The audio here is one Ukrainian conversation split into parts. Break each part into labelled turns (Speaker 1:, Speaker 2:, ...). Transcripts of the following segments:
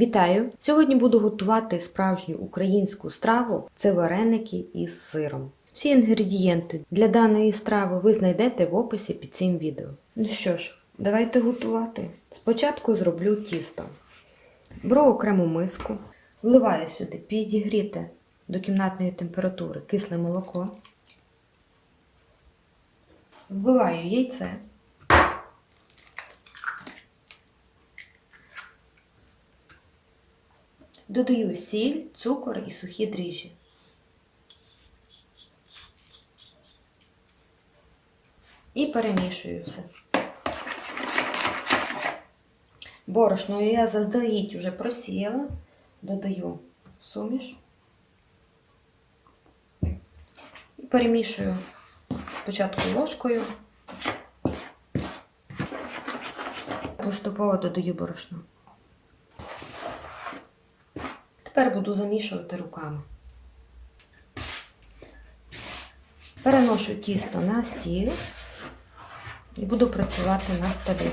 Speaker 1: Вітаю! Сьогодні буду готувати справжню українську страву це вареники із сиром. Всі інгредієнти для даної страви ви знайдете в описі під цим відео. Ну що ж, давайте готувати. Спочатку зроблю тісто. Беру окрему миску, вливаю сюди підігріте до кімнатної температури кисле молоко, вбиваю яйце. Додаю сіль, цукор і сухі дріжджі. І перемішую все. Борошно я заздалегідь вже просіяла, додаю суміш і перемішую спочатку ложкою, поступово додаю борошно. Тепер буду замішувати руками. Переношу тісто на стіл і буду працювати на столі.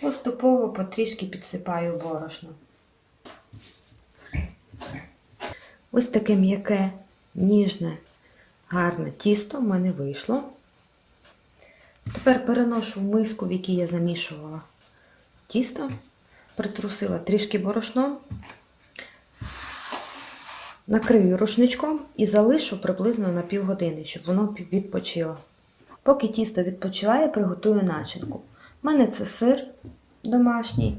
Speaker 1: Поступово потрішки підсипаю борошно. Ось таке м'яке, ніжне, гарне тісто в мене вийшло. Тепер переношу в миску, в якій я замішувала тісто притрусила трішки борошном, накрию рушничком і залишу приблизно на півгодини, щоб воно відпочило. Поки тісто відпочиває, приготую начинку. У мене це сир домашній,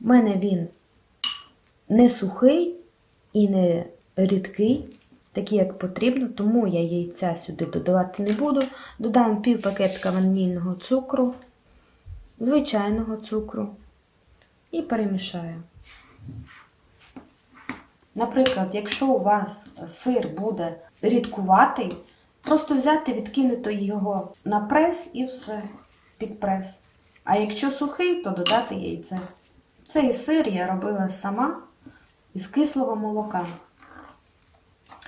Speaker 1: у мене він не сухий і не рідкий, такий, як потрібно, тому я яйця сюди додавати не буду. Додам пів пакетика ванільного цукру, звичайного цукру і перемішаю. Наприклад, якщо у вас сир буде рідкуватий, просто взяти, відкинути його на прес і все під прес. А якщо сухий, то додати яйце. Цей сир я робила сама із кислого молока.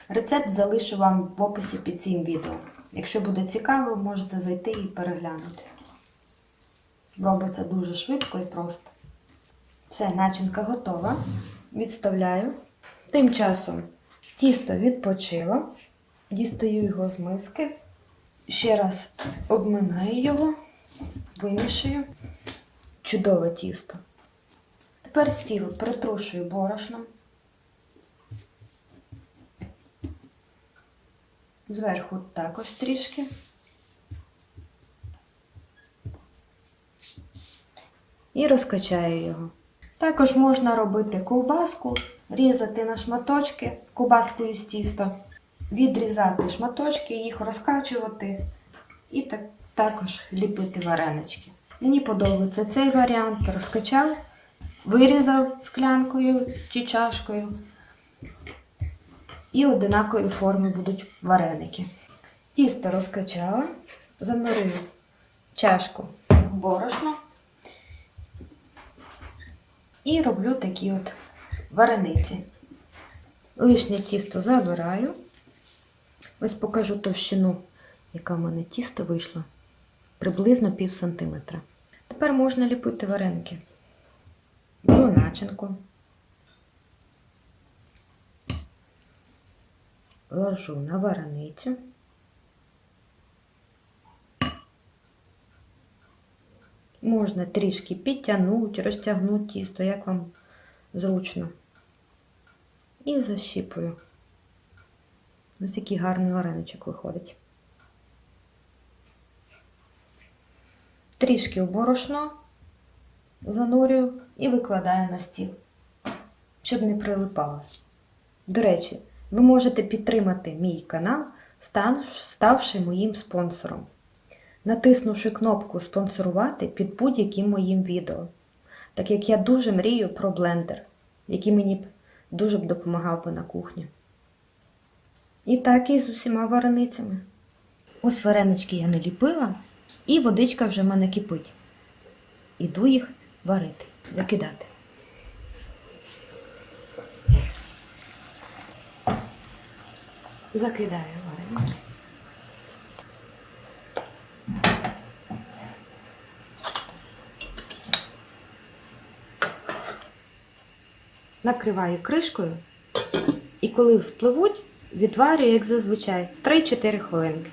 Speaker 1: Рецепт залишу вам в описі під цим відео. Якщо буде цікаво, можете зайти і переглянути. Робиться дуже швидко і просто. Все, начинка готова. Відставляю. Тим часом тісто відпочило. Дістаю його з миски. Ще раз обминаю його, вимішую. Чудове тісто. Тепер стіл притрушую борошном. Зверху також трішки. І розкачаю його. Також можна робити ковбаску, різати на шматочки ковбаскою з тіста, відрізати шматочки, їх розкачувати і так, також ліпити варенички. Мені подобається цей варіант. Розкачав, вирізав склянкою чи чашкою. І одинакової форми будуть вареники. Тісто розкачала, занурюю чашку в борошно. І роблю такі от варениці. Лишнє тісто забираю. Ось покажу товщину, яка в мене тісто вийшло. Приблизно пів сантиметра. Тепер можна ліпити вареники. Беру начинку. Ложу на вареницю. Можна трішки підтягнути, розтягнути тісто, як вам зручно. І защіпую. Ось такий гарний вареничок виходить. Трішки в борошно занурюю і викладаю на стіл, щоб не прилипало. До речі, ви можете підтримати мій канал, ставши моїм спонсором натиснувши кнопку Спонсорувати під будь-яким моїм відео, так як я дуже мрію про блендер, який мені б дуже б допомагав би на кухні. І так і з усіма вареницями. Ось варенички я не ліпила, і водичка вже в мене кипить. Іду їх варити, закидати. Закидаю вареники. Накриваю кришкою і коли спливуть, відварюю, як зазвичай, 3-4 хвилинки.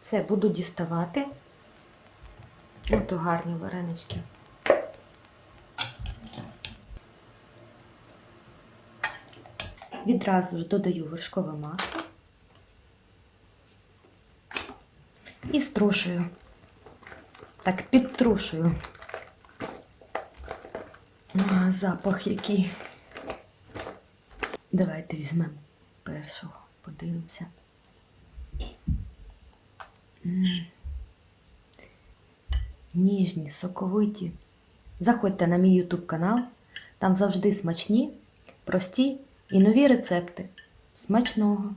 Speaker 1: Все, буду діставати. Ото гарні варенички. Відразу ж додаю вершкове масло і струшую. Так, підтрушую. А, запах який. Давайте візьмемо першого, подивимося. Ніжні, соковиті. Заходьте на мій YouTube канал. Там завжди смачні, прості і нові рецепти. Смачного!